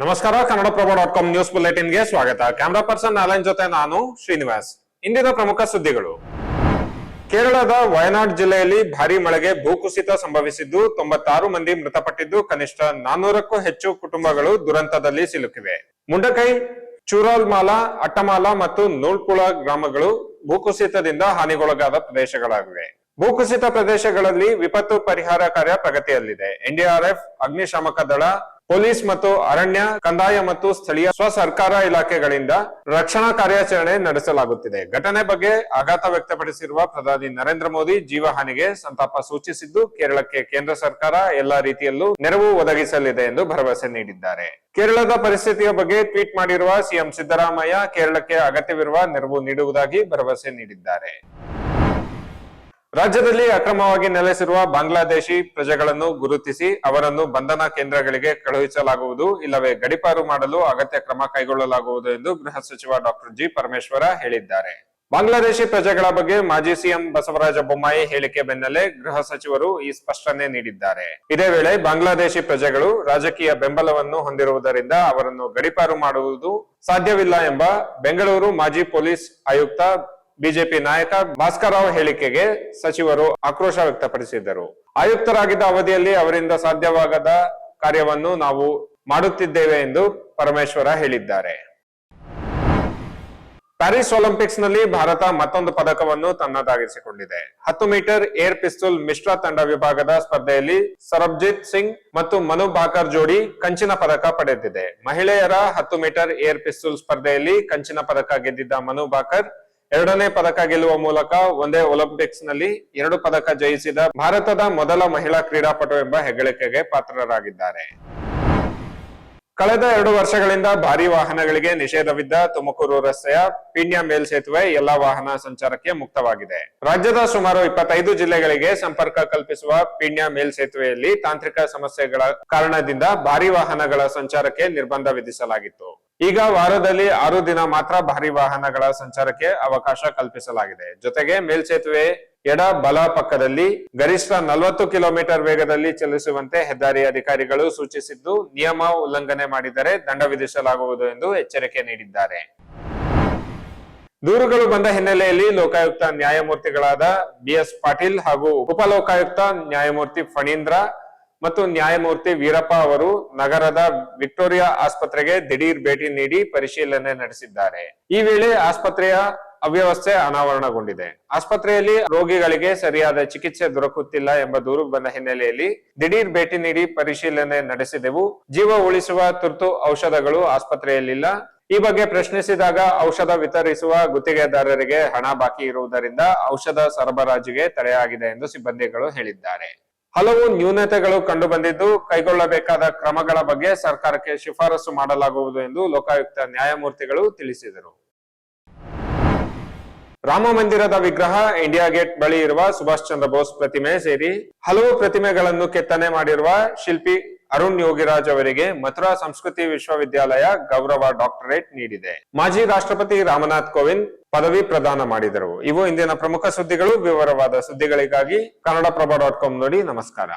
ನಮಸ್ಕಾರ Kannadaprabha dot com news ಬುಲೆಟಿನ್ಗೆ ಸ್ವಾಗತ. ಕ್ಯಾಮರಾ ಪರ್ಸನ್ ನಾರಾಯಣ್ ಜೊತೆ ನಾನು ಶ್ರೀನಿವಾಸ್. ಇಂದಿನ ಪ್ರಮುಖ ಸುದ್ದಿಗಳು. ಕೇರಳದ ವಯನಾಡ್ ಜಿಲ್ಲೆಯಲ್ಲಿ ಭಾರಿ ಮಳೆಗೆ ಭೂಕುಸಿತ ಸಂಭವಿಸಿದ್ದು ತೊಂಬತ್ತಾರು ಮಂದಿ ಮೃತಪಟ್ಟಿದ್ದು ಕನಿಷ್ಠ ನಾನ್ನೂರಕ್ಕೂ ಹೆಚ್ಚು ಕುಟುಂಬಗಳು ದುರಂತದಲ್ಲಿ ಸಿಲುಕಿವೆ. ಮುಂಡಕೈ, ಚೂರಾಲ್ಮಾಲ, ಅಟ್ಟಮಾಲ ಮತ್ತು ನೂಲ್ಪುಳ ಗ್ರಾಮಗಳು ಭೂಕುಸಿತದಿಂದ ಹಾನಿಗೊಳಗಾದ ಪ್ರದೇಶಗಳಾಗಿವೆ. ಭೂಕುಸಿತ ಪ್ರದೇಶಗಳಲ್ಲಿ ವಿಪತ್ತು ಪರಿಹಾರ ಕಾರ್ಯ ಪ್ರಗತಿಯಲ್ಲಿದೆ. ಎನ್ಡಿಆರ್ಎಫ್ ಅಗ್ನಿಶಾಮಕ ದಳ ಪೊಲೀಸ್ ಮತ್ತು ಅರಣ್ಯ, ಕಂದಾಯ ಮತ್ತು ಸ್ಥಳೀಯ ಸ್ವ ಸರ್ಕಾರ ಇಲಾಖೆಗಳಿಂದ ರಕ್ಷಣಾ ಕಾರ್ಯಾಚರಣೆ ನಡೆಸಲಾಗುತ್ತಿದೆ. ಘಟನೆ ಬಗ್ಗೆ ಆಘಾತ ವ್ಯಕ್ತಪಡಿಸಿರುವ ಪ್ರಧಾನಿ ನರೇಂದ್ರ ಮೋದಿ ಜೀವಹಾನಿಗೆ ಸಂತಾಪ ಸೂಚಿಸಿದ್ದು, ಕೇರಳಕ್ಕೆ ಕೇಂದ್ರ ಸರ್ಕಾರ ಎಲ್ಲಾ ರೀತಿಯಲ್ಲೂ ನೆರವು ಒದಗಿಸಲಿದೆ ಎಂದು ಭರವಸೆ ನೀಡಿದ್ದಾರೆ. ಕೇರಳದ ಪರಿಸ್ಥಿತಿಯ ಬಗ್ಗೆ ಟ್ವೀಟ್ ಮಾಡಿರುವ ಸಿಎಂ ಸಿದ್ದರಾಮಯ್ಯ ಕೇರಳಕ್ಕೆ ಅಗತ್ಯವಿರುವ ನೆರವು ನೀಡುವುದಾಗಿ ಭರವಸೆ ನೀಡಿದ್ದಾರೆ. ರಾಜ್ಯದಲ್ಲಿ ಅಕ್ರಮವಾಗಿ ನೆಲೆಸಿರುವ ಬಾಂಗ್ಲಾದೇಶಿ ಪ್ರಜೆಗಳನ್ನು ಗುರುತಿಸಿ ಅವರನ್ನು ಬಂಧನ ಕೇಂದ್ರಗಳಿಗೆ ಕಳುಹಿಸಲಾಗುವುದು. ಇಲ್ಲವೇ ಗಡಿಪಾರು ಮಾಡಲು ಅಗತ್ಯ ಕ್ರಮ ಕೈಗೊಳ್ಳಲಾಗುವುದು ಎಂದು ಗೃಹ ಸಚಿವ ಡಾಕ್ಟರ್ ಜಿ ಪರಮೇಶ್ವರ ಹೇಳಿದ್ದಾರೆ. ಬಾಂಗ್ಲಾದೇಶಿ ಪ್ರಜೆಗಳ ಬಗ್ಗೆ ಮಾಜಿ ಸಿಎಂ ಬಸವರಾಜ ಬೊಮ್ಮಾಯಿ ಹೇಳಿಕೆ ಬೆನ್ನಲ್ಲೇ ಗೃಹ ಸಚಿವರು ಈ ಸ್ಪಷ್ಟನೆ ನೀಡಿದ್ದಾರೆ. ಇದೇ ವೇಳೆ ಬಾಂಗ್ಲಾದೇಶಿ ಪ್ರಜೆಗಳು ರಾಜಕೀಯ ಬೆಂಬಲವನ್ನು ಹೊಂದಿರುವುದರಿಂದ ಅವರನ್ನು ಗಡಿಪಾರು ಮಾಡುವುದು ಸಾಧ್ಯವಿಲ್ಲ ಎಂಬ ಬೆಂಗಳೂರು ಮಾಜಿ ಪೊಲೀಸ್ ಆಯುಕ್ತ ಬಿಜೆಪಿ ನಾಯಕ ಭಾಸ್ಕರರಾವ್ ಹೇಳಿಕೆಗೆ ಸಚಿವರು ಆಕ್ರೋಶ ವ್ಯಕ್ತಪಡಿಸಿದರು ಆಯುಕ್ತರಾಗಿದ್ದ ಅವಧಿಯಲ್ಲಿ ಅವರಿಂದ ಸಾಧ್ಯವಾಗದ ಕಾರ್ಯವನ್ನು ನಾವು ಮಾಡುತ್ತಿದ್ದೇವೆ ಎಂದು ಪರಮೇಶ್ವರ ಹೇಳಿದ್ದಾರೆ. ಪ್ಯಾರಿಸ್ ಒಲಿಂಪಿಕ್ಸ್ನಲ್ಲಿ ಭಾರತ ಮತ್ತೊಂದು ಪದಕವನ್ನು ತನ್ನದಾಗಿಸಿಕೊಂಡಿದೆ. ಹತ್ತು ಮೀಟರ್ ಏರ್ ಪಿಸ್ತೂಲ್ ಮಿಶ್ರ ತಂಡ ವಿಭಾಗದ ಸ್ಪರ್ಧೆಯಲ್ಲಿ ಸರಬ್ಜಿತ್ ಸಿಂಗ್ ಮತ್ತು ಮನು ಬಾಕರ್ ಜೋಡಿ ಕಂಚಿನ ಪದಕ ಪಡೆದಿದೆ. ಮಹಿಳೆಯರ ಹತ್ತು ಮೀಟರ್ ಏರ್ ಪಿಸ್ತೂಲ್ ಸ್ಪರ್ಧೆಯಲ್ಲಿ ಕಂಚಿನ ಪದಕ ಗೆದ್ದಿದ್ದ ಮನು ಬಾಕರ್ ಎರಡನೇ ಪದಕ ಗೆಲ್ಲುವ ಮೂಲಕ ಒಂದೇ ಒಲಿಂಪಿಕ್ಸ್ನಲ್ಲಿ ಎರಡು ಪದಕ ಜಯಿಸಿದ ಭಾರತದ ಮೊದಲ ಮಹಿಳಾ ಕ್ರೀಡಾಪಟು ಎಂಬ ಹೆಗ್ಗಳಿಕೆಗೆ ಪಾತ್ರರಾಗಿದ್ದಾರೆ. ಕಳೆದ ಎರಡು ವರ್ಷಗಳಿಂದ ಭಾರಿ ವಾಹನಗಳಿಗೆ ನಿಷೇಧವಿದ್ದ ತುಮಕೂರು ರಸ್ತೆಯ ಪೀಣ್ಯ ಮೇಲ್ಸೇತುವೆ ಎಲ್ಲಾ ವಾಹನ ಸಂಚಾರಕ್ಕೆ ಮುಕ್ತವಾಗಿದೆ. ರಾಜ್ಯದ ಸುಮಾರು ಇಪ್ಪತ್ತೈದು ಜಿಲ್ಲೆಗಳಿಗೆ ಸಂಪರ್ಕ ಕಲ್ಪಿಸುವ ಪೀಣ್ಯ ಮೇಲ್ಸೇತುವೆಯಲ್ಲಿ ತಾಂತ್ರಿಕ ಸಮಸ್ಯೆಗಳ ಕಾರಣದಿಂದ ಭಾರಿ ವಾಹನಗಳ ಸಂಚಾರಕ್ಕೆ ನಿರ್ಬಂಧ ವಿಧಿಸಲಾಗಿತ್ತು. ಈಗ ವಾರದಲ್ಲಿ ಆರು ದಿನ ಮಾತ್ರ ಭಾರಿ ವಾಹನಗಳ ಸಂಚಾರಕ್ಕೆ ಅವಕಾಶ ಕಲ್ಪಿಸಲಾಗಿದೆ. ಜೊತೆಗೆ ಮೇಲ್ಸೇತುವೆ ಎಡ ಬಲ ಪಕ್ಕದಲ್ಲಿ ಗರಿಷ್ಠ ನಲವತ್ತು ಕಿಲೋಮೀಟರ್ ವೇಗದಲ್ಲಿ ಚಲಿಸುವಂತೆ ಹೆದ್ದಾರಿ ಅಧಿಕಾರಿಗಳು ಸೂಚಿಸಿದ್ದು, ನಿಯಮ ಉಲ್ಲಂಘನೆ ಮಾಡಿದರೆ ದಂಡ ವಿಧಿಸಲಾಗುವುದು ಎಂದು ಎಚ್ಚರಿಕೆ ನೀಡಿದ್ದಾರೆ. ದೂರುಗಳು ಬಂದ ಹಿನ್ನೆಲೆಯಲ್ಲಿ ಲೋಕಾಯುಕ್ತ ನ್ಯಾಯಮೂರ್ತಿಗಳಾದ ಬಿಎಸ್ ಪಾಟೀಲ್ ಹಾಗೂ ಉಪಲೋಕಾಯುಕ್ತ ನ್ಯಾಯಮೂರ್ತಿ ಫಣೀಂದ್ರ ಮತ್ತು ನ್ಯಾಯಮೂರ್ತಿ ವೀರಪ್ಪ ಅವರು ನಗರದ ವಿಕ್ಟೋರಿಯಾ ಆಸ್ಪತ್ರೆಗೆ ದಿಢೀರ್ ಭೇಟಿ ನೀಡಿ ಪರಿಶೀಲನೆ ನಡೆಸಿದ್ದಾರೆ. ಈ ವೇಳೆ ಆಸ್ಪತ್ರೆಯ ಅವ್ಯವಸ್ಥೆ ಅನಾವರಣಗೊಂಡಿದೆ. ಆಸ್ಪತ್ರೆಯಲ್ಲಿ ರೋಗಿಗಳಿಗೆ ಸರಿಯಾದ ಚಿಕಿತ್ಸೆ ದೊರಕುತ್ತಿಲ್ಲ ಎಂಬ ದೂರು ಬಂದ ಹಿನ್ನೆಲೆಯಲ್ಲಿ ದಿಢೀರ್ ಭೇಟಿ ನೀಡಿ ಪರಿಶೀಲನೆ ನಡೆಸಿದೆವು. ಜೀವ ಉಳಿಸುವ ತುರ್ತು ಔಷಧಗಳು ಆಸ್ಪತ್ರೆಯಲ್ಲಿಲ್ಲ. ಈ ಬಗ್ಗೆ ಪ್ರಶ್ನಿಸಿದಾಗ ಔಷಧ ವಿತರಿಸುವ ಗುತ್ತಿಗೆದಾರರಿಗೆ ಹಣ ಬಾಕಿ ಇರುವುದರಿಂದ ಔಷಧ ಸರಬರಾಜಿಗೆ ತಡೆಯಾಗಿದೆ ಎಂದು ಸಿಬ್ಬಂದಿಗಳು ಹೇಳಿದ್ದಾರೆ. ಹಲವು ನ್ಯೂನತೆಗಳು ಕಂಡು ಬಂದಿದ್ದು ಕೈಗೊಳ್ಳಬೇಕಾದ ಕ್ರಮಗಳ ಬಗ್ಗೆ ಸರ್ಕಾರಕ್ಕೆ ಶಿಫಾರಸು ಮಾಡಲಾಗುವುದು ಎಂದು ಲೋಕಾಯುಕ್ತ ನ್ಯಾಯಮೂರ್ತಿಗಳು ತಿಳಿಸಿದರು. ರಾಮ ಮಂದಿರದ ವಿಗ್ರಹ ಇಂಡಿಯಾ ಗೇಟ್ ಬಳಿ ಇರುವ ಸುಭಾಷ್ ಚಂದ್ರ ಬೋಸ್ ಪ್ರತಿಮೆ ಸೇರಿ ಹಲವು ಪ್ರತಿಮೆಗಳನ್ನು ಕೆತ್ತನೆ ಮಾಡಿರುವ ಶಿಲ್ಪಿ ಅರುಣ್ ಯೋಗಿರಾಜ್ ಅವರಿಗೆ ಮಥುರಾ ಸಂಸ್ಕೃತಿ ವಿಶ್ವವಿದ್ಯಾಲಯ ಗೌರವ ಡಾಕ್ಟರೇಟ್ ನೀಡಿದೆ. ಮಾಜಿ ರಾಷ್ಟ್ರಪತಿ ರಾಮನಾಥ್ ಕೋವಿಂದ್ ಪದವಿ ಪ್ರದಾನ ಮಾಡಿದರು. ಇವು ಇಂದಿನ ಪ್ರಮುಖ ಸುದ್ದಿಗಳು. ವಿವರವಾದ ಸುದ್ದಿಗಳಿಗಾಗಿ ಕನ್ನಡಪ್ರಭ ಡಾಟ್ ಕಾಮ್ ನೋಡಿ ನಮಸ್ಕಾರ.